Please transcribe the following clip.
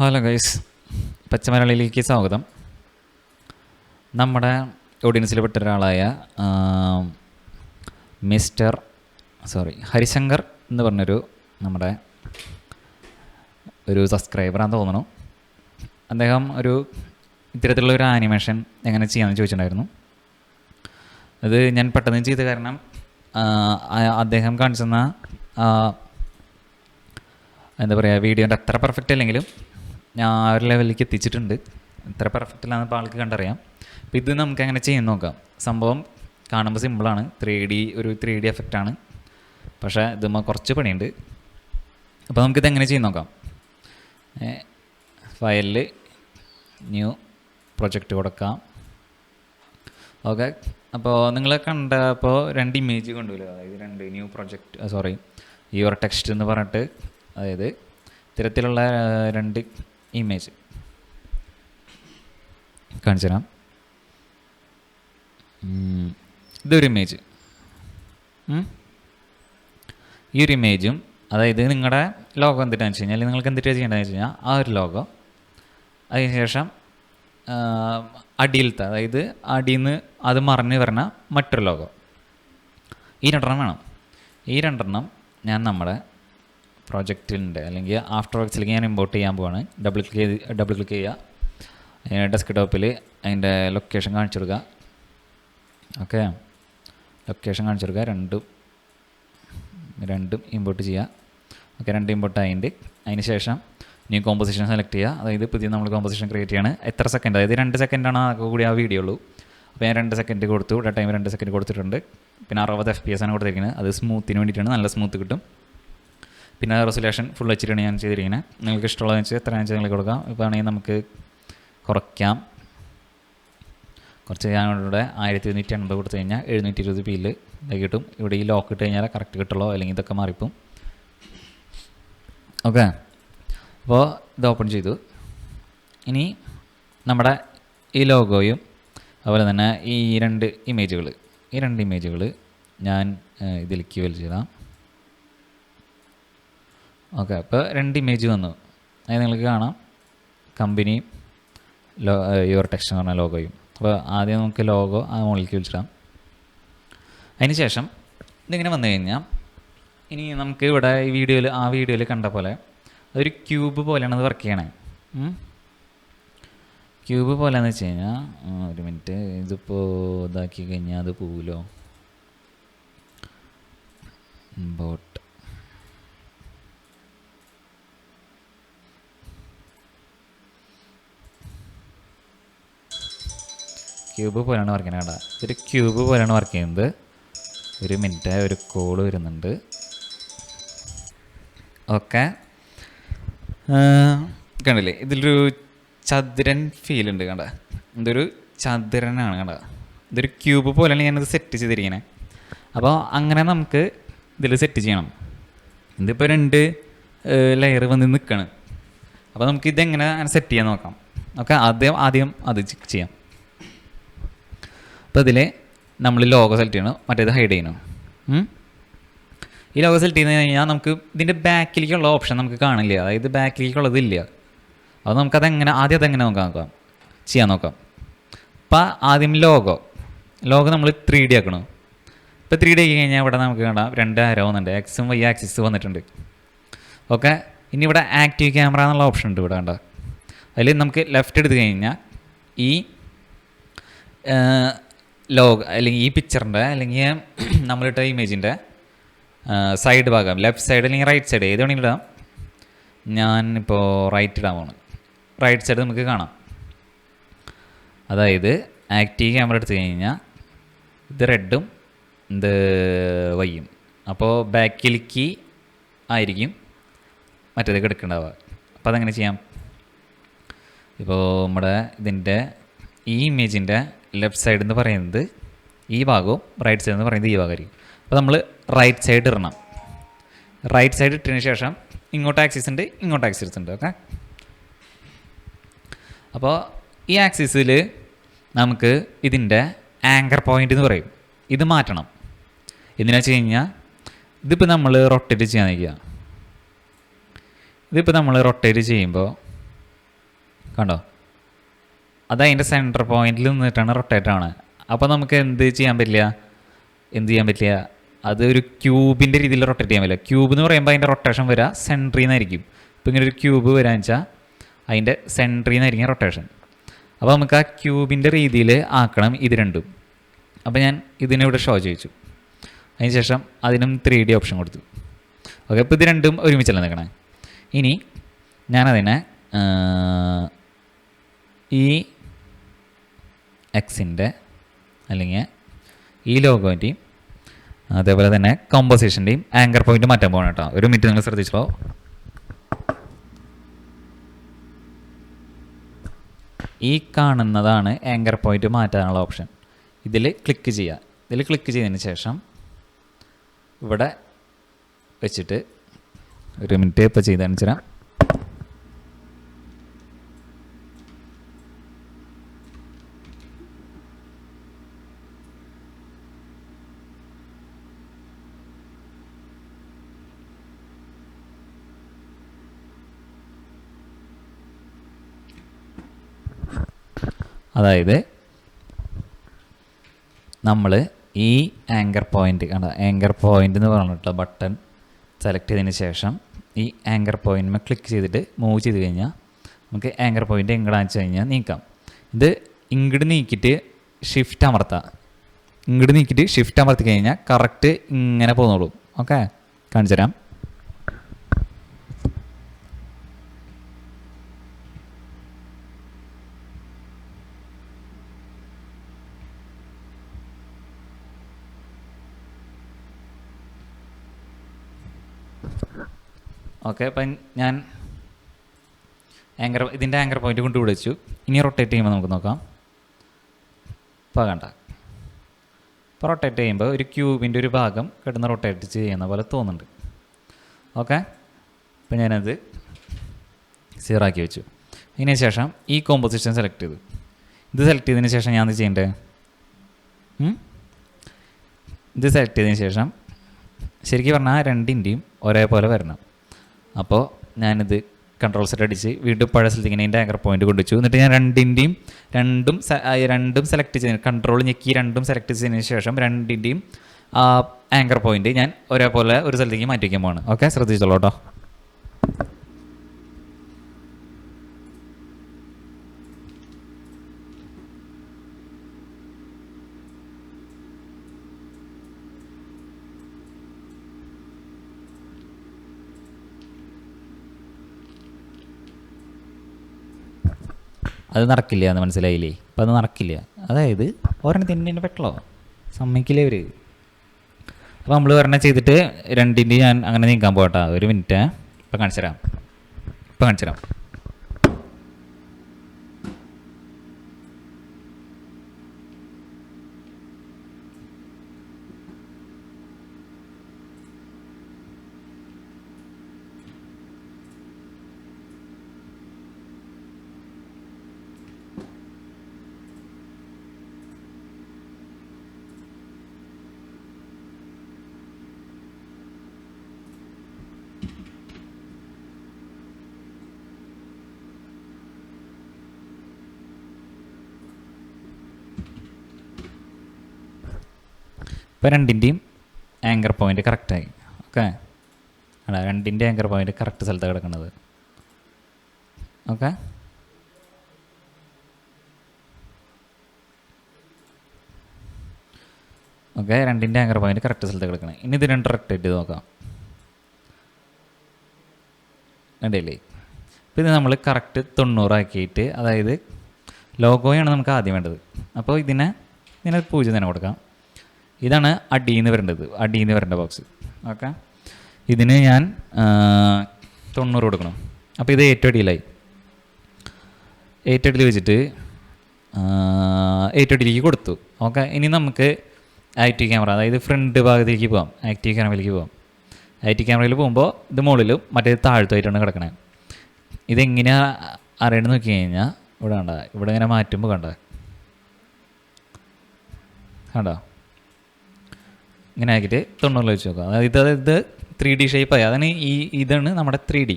Hello guys പച്ചമലയാളിയിലേക്ക് സ്വാഗതം. നമ്മുടെ ഓഡിയൻസിൽ പെട്ട ഒരാളായ മിസ്റ്റർ സോറി ഹരിശങ്കർ എന്ന് പറഞ്ഞൊരു നമ്മുടെ ഒരു സബ്സ്ക്രൈബറാന്ന് തോന്നുന്നു. അദ്ദേഹം ഒരു ഇത്തരത്തിലുള്ള ഒരു ആനിമേഷൻ എങ്ങനെ ചെയ്യാമെന്ന് ചോദിച്ചിട്ടുണ്ടായിരുന്നു. അത് ഞാൻ പെട്ടെന്ന് ചെയ്ത കാരണം അദ്ദേഹം കാണിച്ചെന്ന എന്താ പറയുക വീഡിയോന്റെ അത്ര പെർഫെക്റ്റ് അല്ലെങ്കിലും ആ ഒരു ലെവലിലേക്ക് എത്തിച്ചിട്ടുണ്ട്. എത്ര പെർഫെക്റ്റ് അല്ലാന്ന് ഇപ്പോൾ ആൾക്ക് കണ്ടറിയാം. അപ്പോൾ ഇത് നമുക്ക് അങ്ങനെ ചെയ്യാൻ നോക്കാം. സംഭവം കാണുമ്പോൾ സിമ്പിളാണ് ത്രീ ഡി ഒരു ത്രീ ഡി എഫക്റ്റാണ് പക്ഷേ ഇത് കുറച്ച് പണിയുണ്ട്. അപ്പോൾ നമുക്കിത് എങ്ങനെ ചെയ്യാൻ നോക്കാം. ഫയലിൽ ന്യൂ പ്രൊജക്റ്റ് കൊടുക്കാം. ഓക്കെ. അപ്പോൾ നിങ്ങൾ കണ്ടപ്പോൾ രണ്ട് ഇമേജ് കൊണ്ടുവരിക. അതായത് രണ്ട് new project sorry your text എന്ന് പറഞ്ഞിട്ട് അതായത് ഇത്തരത്തിലുള്ള രണ്ട് ഇമേജ്. കാണിച്ചു തരാം ഇതൊരു ഇമേജ്. ഈ ഒരു ഇമേജും അതായത് നിങ്ങളുടെ ലോഗോ എന്തിട്ടാന്ന് വെച്ച് കഴിഞ്ഞാൽ നിങ്ങൾക്ക് എന്തിട്ടാണ് ചെയ്യേണ്ടതെന്ന് വെച്ച് കഴിഞ്ഞാൽ ആ ഒരു ലോഗോ അതിനുശേഷം അടിയിലത്തെ അതായത് അടിയിൽ നിന്ന് അത് മറിഞ്ഞ് വരണ മറ്റൊരു ലോഗോ ഈ രണ്ടെണ്ണം വേണം. ഈ രണ്ടെണ്ണം ഞാൻ നമ്മുടെ പ്രോജക്റ്റിന്റെ അല്ലെങ്കിൽ ആഫ്റ്റർ വർക്ക്സിലേക്ക് ഞാൻ ഇമ്പോർട്ട് ചെയ്യാൻ പോവാണ്. ഡബിൾ ക്ലിക്ക് ചെയ്ത് ഡബിൾ ക്ലിക്ക് ചെയ്യുക. ഡെസ്ക് ടോപ്പിൽ അതിന്റെ ലൊക്കേഷൻ കാണിച്ചു കൊടുക്കുക. ഓക്കെ ലൊക്കേഷൻ കാണിച്ചു കൊടുക്കുക. രണ്ടും രണ്ടും ഇമ്പോർട്ട് ചെയ്യുക. ഓക്കെ രണ്ട് ഇമ്പോർട്ട് ആയിട്ട് അതിന് ശേഷം ന്യൂ കോമ്പോസിഷൻ സെലക്ട് ചെയ്യുക. അതായത് പുതിയ നമ്മൾ കോമ്പോസിഷൻ ക്രിയേറ്റ് ചെയ്യാണ്. എത്ര സെക്കൻഡ് അതായത് രണ്ട് സെക്കൻഡാണ് കൂടി ആ വീഡിയോ ഉള്ളൂ. അപ്പോൾ ഞാൻ രണ്ട് സെക്കൻഡ് കൊടുത്തു. ഇവിടെ ടൈം രണ്ട് സെക്കൻഡ് കൊടുത്തിട്ടുണ്ട്. പിന്നെ അറുപത് എഫ് പി എസ് ആണ് കൊടുത്തിരിക്കുന്നത്. അത് സ്മൂത്തിന് വേണ്ടിയിട്ടാണ്. നല്ല സ്മൂത്ത് കിട്ടും. പിന്നെ റെസൊല്യൂഷൻ ഫുൾ വെച്ചിട്ടാണ് ഞാൻ ചെയ്തിരിക്കുന്നത് നിങ്ങൾക്ക് ഇഷ്ടമുള്ളതെന്ന് വെച്ചാൽ എത്ര വെച്ചാൽ നിങ്ങൾക്ക് കൊടുക്കാം. ഇപ്പോൾ ആണെങ്കിൽ നമുക്ക് കുറയ്ക്കാം. കുറച്ച് ഞാനിവിടെ ആയിരത്തി ഇരുന്നൂറ്റി എൺപത് കൊടുത്തു കഴിഞ്ഞാൽ എഴുന്നൂറ്റി ഇരുപത് പിയിൽ കിട്ടും. ഇവിടെ ഈ ലോക്ക് ഇട്ട് കഴിഞ്ഞാൽ കറക്റ്റ് കിട്ടുള്ളൂ അല്ലെങ്കിൽ ഇതൊക്കെ മാറിപ്പോവും. ഓക്കെ അപ്പോൾ ഇത് ഓപ്പൺ ചെയ്തു. ഇനി നമ്മുടെ ഈ ലോഗോയും അതുപോലെ തന്നെ ഈ രണ്ട് ഇമേജുകൾ ഈ രണ്ട് ഇമേജുകൾ ഞാൻ ഇതിലേക്ക് വലിച്ചിടാം. ഓക്കെ അപ്പോൾ രണ്ട് ഇമേജ് വന്നു. അത് നിങ്ങൾക്ക് കാണാം. കമ്പനി ലോ യുവർ ടെക്സ്റ്റ് എന്ന് പറഞ്ഞ ലോഗോയും അപ്പോൾ ആദ്യം നമുക്ക് ലോഗോ ആ മുകളിലേക്ക് വിളിച്ചിടാം. അതിന് ശേഷം ഇതിങ്ങനെ വന്നു കഴിഞ്ഞാൽ ഇനി നമുക്ക് ഇവിടെ ഈ വീഡിയോയിൽ ആ വീഡിയോയിൽ കണ്ട പോലെ അതൊരു ക്യൂബ് പോലെയാണ് അത് വർക്ക് ചെയ്യണേ. ക്യൂബ് പോലെയെന്ന് വെച്ച് കഴിഞ്ഞാൽ ഒരു മിനിറ്റ് ഇതിപ്പോൾ ഇതാക്കി കഴിഞ്ഞാൽ അത് പോവുമല്ലോ ബോട്ട് ക്യൂബ് പോലെയാണ് വർക്ക് ചെയ്യുന്നത് കേട്ടോ ഇതൊരു ക്യൂബ് പോലെയാണ് വർക്ക് ചെയ്യുന്നത്. ഒരു മിനിറ്റ് ഒരു കോൾ വരുന്നുണ്ട്. ഓക്കെ കണ്ടില്ലേ? ഇതിലൊരു ചതുരൻ ഫീൽ ഉണ്ട് കണ്ട? ഇതൊരു ചതുരനാണ് കണ്ട? ഇതൊരു ക്യൂബ് പോലെയാണ് ഞാനിത് സെറ്റ് ചെയ്തിരിക്കുന്നത് അപ്പോൾ അങ്ങനെ നമുക്ക് ഇതിൽ സെറ്റ് ചെയ്യണം. ഇതിപ്പോൾ രണ്ട് ലെയർ വന്ന് നിൽക്കണം അപ്പോൾ നമുക്ക് ഇതെങ്ങനെ സെറ്റ് ചെയ്യാൻ നോക്കാം. ഓക്കെ ആദ്യം ആദ്യം അത് ചെയ്യാം. അപ്പോൾ ഇതിൽ നമ്മൾ ലോഗോ സെലക്ട് ചെയ്യണം. മറ്റേത് ഹൈഡ് ചെയ്യണം. ഈ ലോഗോ സെലക്ട് ചെയ്ത് കഴിഞ്ഞാൽ നമുക്ക് ഇതിന്റെ ബാക്കിലേക്കുള്ള ഓപ്ഷൻ നമുക്ക് കാണില്ല. അതായത് ബാക്കിലേക്കുള്ളതില്ല അത് നമുക്കതെങ്ങനെ ആദ്യം അതെങ്ങനെ നോക്കാം നോക്കാം ചെയ്യാൻ നോക്കാം. അപ്പോൾ ആദ്യം ലോഗോ. ലോഗോ നമ്മൾ ത്രീ ഡി ആക്കണം. ഇപ്പോൾ ത്രീ ഡി ആക്കി കഴിഞ്ഞാൽ ഇവിടെ നമുക്ക് കാണാം രണ്ട് ആരോ വന്നിട്ടുണ്ട്. എക്സും വൈ ആക്സിസ് വന്നിട്ടുണ്ട്. ഓക്കെ ഇനി ഇവിടെ ആക്റ്റീവ് ക്യാമറ എന്നുള്ള ഓപ്ഷൻ ഉണ്ട് ഇവിടെ കണ്ട. അതിൽ നമുക്ക് ലെഫ്റ്റ് എടുത്ത് കഴിഞ്ഞാൽ ഈ ലോഗ് അല്ലെങ്കിൽ ഈ പിക്ചറിന്റെ അല്ലെങ്കിൽ നമ്മളിട്ട ഇമേജിന്റെ സൈഡ് ഭാഗം ലെഫ്റ്റ് സൈഡ് അല്ലെങ്കിൽ റൈറ്റ് സൈഡ് ഏത് വേണമെങ്കിലും ഇടാം. ഞാൻ ഇപ്പോൾ റൈറ്റ് ഇടാൻ പോകണം റൈറ്റ് സൈഡ് നമുക്ക് കാണാം. അതായത് ആക്റ്റീവ് ക്യാമറ എടുത്തു കഴിഞ്ഞാൽ ഇത് റെഡും ഇത് വയ്യും അപ്പോൾ ബാക്കിലേക്ക് ആയിരിക്കും മറ്റേത് കിടക്കേണ്ടാവുക. അപ്പോൾ അതെങ്ങനെ ചെയ്യാം? ഇപ്പോൾ നമ്മുടെ ഇതിന്റെ ഈ ഇമേജിന്റെ ലെഫ്റ്റ് സൈഡ് എന്ന് പറയുന്നത് ഈ ഭാഗവും റൈറ്റ് സൈഡ് എന്ന് പറയുന്നത് ഈ ഭാഗമായിരിക്കും. അപ്പോൾ നമ്മൾ റൈറ്റ് സൈഡ് ഇടണം. റൈറ്റ് സൈഡ് ഇട്ടതിന് ശേഷം ഇങ്ങോട്ട് ആക്സിസ് ഉണ്ട് ഇങ്ങോട്ട് ആക്സിസ് ഉണ്ട് ഓക്കെ അപ്പോൾ ഈ ആക്സിസിൽ നമുക്ക് ഇതിന്റെ ആങ്കർ പോയിന്റ് എന്ന് പറയും. ഇത് മാറ്റണം. എന്തിനാ വെച്ച് കഴിഞ്ഞാൽ ഇതിപ്പോൾ നമ്മൾ റൊട്ടേറ്റ് ചെയ്യാൻ നിൽക്കുക. ഇതിപ്പോൾ നമ്മൾ റൊട്ടേറ്റ് ചെയ്യുമ്പോൾ കണ്ടോ? അത് അതിന്റെ സെന്റർ പോയിന്റിൽ നിന്നിട്ടാണ് റൊട്ടേറ്റ് ആണ്. അപ്പോൾ നമുക്ക് എന്ത് ചെയ്യാൻ പറ്റില്ല? എന്ത് ചെയ്യാൻ പറ്റില്ല? അത് ഒരു ക്യൂബിന്റെ രീതിയിൽ റൊട്ടേറ്റ് ചെയ്യാൻ പറ്റില്ല. ക്യൂബ് എന്ന് പറയുമ്പോൾ അതിന്റെ റൊട്ടേഷൻ വരിക സെൻട്രിൽ നിന്നായിരിക്കും ഇപ്പോൾ ഇങ്ങനെ ഒരു ക്യൂബ് വരാന്ന് വെച്ചാൽ അതിന്റെ സെൻട്രിൽ നിന്നായിരിക്കും റൊട്ടേഷൻ അപ്പോൾ നമുക്ക് ആ ക്യൂബിന്റെ രീതിയിൽ ആക്കണം ഇത് രണ്ടും. അപ്പോൾ ഞാൻ ഇതിനെ ഇവിടെ ഷോ ചെയ്യിച്ചു. അതിന് ശേഷം അതിനും ത്രീ ഡി ഓപ്ഷൻ കൊടുത്തു. ഓക്കെ അപ്പോൾ ഇത് രണ്ടും ഒരുമിച്ചല്ല നിൽക്കണേ ഇനി ഞാനതിനെ ഈ എക്സിന്റെ അല്ലെങ്കിൽ ഈ ലോഗോന്റെയും അതേപോലെ തന്നെ കോമ്പോസിഷന്റെയും ആങ്കർ പോയിന്റ് മാറ്റാൻ പോകണം കേട്ടോ. ഒരു മിനിറ്റ് നിങ്ങൾ ശ്രദ്ധിച്ചോ ഈ കാണുന്നതാണ് ആങ്കർ പോയിന്റ് മാറ്റാനുള്ള ഓപ്ഷൻ ഇതിൽ ക്ലിക്ക് ചെയ്യുക. ഇതിൽ ക്ലിക്ക് ചെയ്തതിന് ശേഷം ഇവിടെ വെച്ചിട്ട് ഒരു മിനിറ്റ് ഇപ്പോൾ ചെയ്തതിന് വെച്ചാൽ അതായത് നമ്മൾ ഈ ആങ്കർ പോയിന്റ് കണ്ട ആങ്കർ പോയിന്റ് എന്ന് പറഞ്ഞിട്ടുള്ള ബട്ടൺ സെലക്ട് ചെയ്തതിന് ശേഷം ഈ ആങ്കർ പോയിന്റിൽ ക്ലിക്ക് ചെയ്തിട്ട് മൂവ് ചെയ്ത് കഴിഞ്ഞാൽ നമുക്ക് ആങ്കർ പോയിന്റ് എങ്ങടാന്ന് വെച്ച് കഴിഞ്ഞാൽ നീക്കാം. ഇത് ഇങ്ങോട്ട് നീക്കിയിട്ട് ഷിഫ്റ്റ് അമർത്താം. ഇങ്ങോട്ട് നീക്കിയിട്ട് ഷിഫ്റ്റ് അമർത്തി കഴിഞ്ഞാൽ കറക്റ്റ് ഇങ്ങനെ പോന്നോളൂ. ഓക്കെ കാണിച്ചു തരാം ഓക്കെ അപ്പം ഞാൻ ആങ്കർ ഇതിന്റെ ആങ്കർ പോയിന്റ് കൊണ്ട് വിളിച്ചു ഇനി റൊട്ടേറ്റ് ചെയ്യുമ്പോൾ നമുക്ക് നോക്കാം. ഇപ്പോൾ കണ്ട. ഇപ്പോൾ റൊട്ടേറ്റ് ചെയ്യുമ്പോൾ ഒരു ക്യൂബിന്റെ ഒരു ഭാഗം കിടന്ന് റൊട്ടേറ്റ് ചെയ്യുന്ന പോലെ തോന്നുന്നുണ്ട്. ഓക്കെ അപ്പം ഞാനത് സീറാക്കി വെച്ചു. അതിന് ശേഷം ഈ കോമ്പോസിഷൻ സെലക്ട് ചെയ്തു. ഇത് സെലക്ട് ചെയ്തതിന് ശേഷം ഞാൻ എന്ത് ചെയ്യണ്ടേ? ഇത് സെലക്ട് ചെയ്തതിന് ശേഷം ശരിക്കും പറഞ്ഞാൽ രണ്ടിന്റെയും ഒരേപോലെ വരണം. അപ്പോൾ ഞാനിത് കൺട്രോൾ സെറ്റ് അടിച്ച് വീണ്ടും പഴയ സ്ഥലത്ത് ഇങ്ങനെ എന്റെ ആങ്കർ പോയിന്റ് കൊണ്ടുവച്ചു. എന്നിട്ട് ഞാൻ രണ്ടിന്റെയും രണ്ടും രണ്ടും സെലക്ട് ചെയ്തു കൺട്രോൾ ഞെക്കി രണ്ടും സെലക്ട് ചെയ്തതിന് ശേഷം രണ്ടിന്റെയും ആങ്കർ പോയിന്റ് ഞാൻ ഒരേപോലെ ഒരു സ്ഥലത്തേക്ക് മാറ്റി പോവാണ്. ഓക്കെ ശ്രദ്ധിച്ചോളൂ കേട്ടോ. അത് നടക്കില്ല എന്ന് മനസ്സിലായില്ലേ? അപ്പം അത് നടക്കില്ല. അതായത് ഒരെണ്ണം തന്നെ പെട്ടല്ലോ സമ്മതിക്കില്ലേ അവർ അപ്പോൾ നമ്മൾ ഒരെണ്ണം ചെയ്തിട്ട് രണ്ടിന്റെ ഞാൻ അങ്ങനെ നീക്കാൻ പോകട്ടെ. ഒരു മിനിറ്റ് ഇപ്പം കാണിച്ചു തരാം. ഇപ്പം കാണിച്ചു തരാം. ഇപ്പം രണ്ടിന്റെയും ആങ്കർ പോയിന്റ് കറക്റ്റായി ഓക്കെ അല്ല രണ്ടിന്റെ ആങ്കർ പോയിന്റ് കറക്റ്റ് സ്ഥലത്താണ് കിടക്കുന്നത്. ഓക്കെ ഓക്കെ രണ്ടിന്റെ ആങ്കർ പോയിന്റ് കറക്റ്റ് സ്ഥലത്ത് കിടക്കണം. ഇനി ഇത് രണ്ട് റെക്ടേറ്റ് ചെയ്ത് നോക്കാം. കണ്ടില്ലേ? അപ്പോൾ ഇത് നമ്മൾ കറക്റ്റ് തൊണ്ണൂറാക്കിയിട്ട് അതായത് ലോഗോയാണ് നമുക്ക് ആദ്യം വേണ്ടത്. അപ്പോൾ ഇതിനെ ഇതിനെ പൂജ്യം തന്നെ കൊടുക്കാം. ഇതാണ് അടിയിൽ നിന്ന് വരേണ്ടത് അടിയിൽ നിന്ന് വരേണ്ട ബോക്സ് ഓക്കെ ഇതിന് ഞാൻ തൊണ്ണൂറ് കൊടുക്കണം. അപ്പോൾ ഇത് ഏറ്റവും അടിയിലായി. ഏറ്റവും അടിയിൽ വെച്ചിട്ട് ഏറ്റവും അടിയിലേക്ക് കൊടുത്തു. ഓക്കെ ഇനി നമുക്ക് ആക്റ്റീവ് ക്യാമറ അതായത് ഫ്രണ്ട് ഭാഗത്തേക്ക് പോകാം ആക്റ്റീവ് ക്യാമറയിലേക്ക് പോകാം ആക്റ്റീവ് ക്യാമറയിൽ പോകുമ്പോൾ ഇത് മുകളിലും മറ്റേത് താഴ്ത്തായിട്ടാണ് കിടക്കണേ. ഇതെങ്ങനെയാണ് അറിയണമെന്ന് നോക്കി കഴിഞ്ഞാൽ ഇവിടെ കണ്ട ഇവിടെ ഇങ്ങനെ മാറ്റുമ്പോൾ കണ്ട. കണ്ടോ? ഇങ്ങനെ ആക്കിയിട്ട് തൊണ്ണൂറിൽ വെച്ച് നോക്കുക. അതായത് ഇത് ത്രീ ഡി ഷേപ്പായി അതാണ് ഈ ഇതാണ് നമ്മുടെ ത്രീ ഡി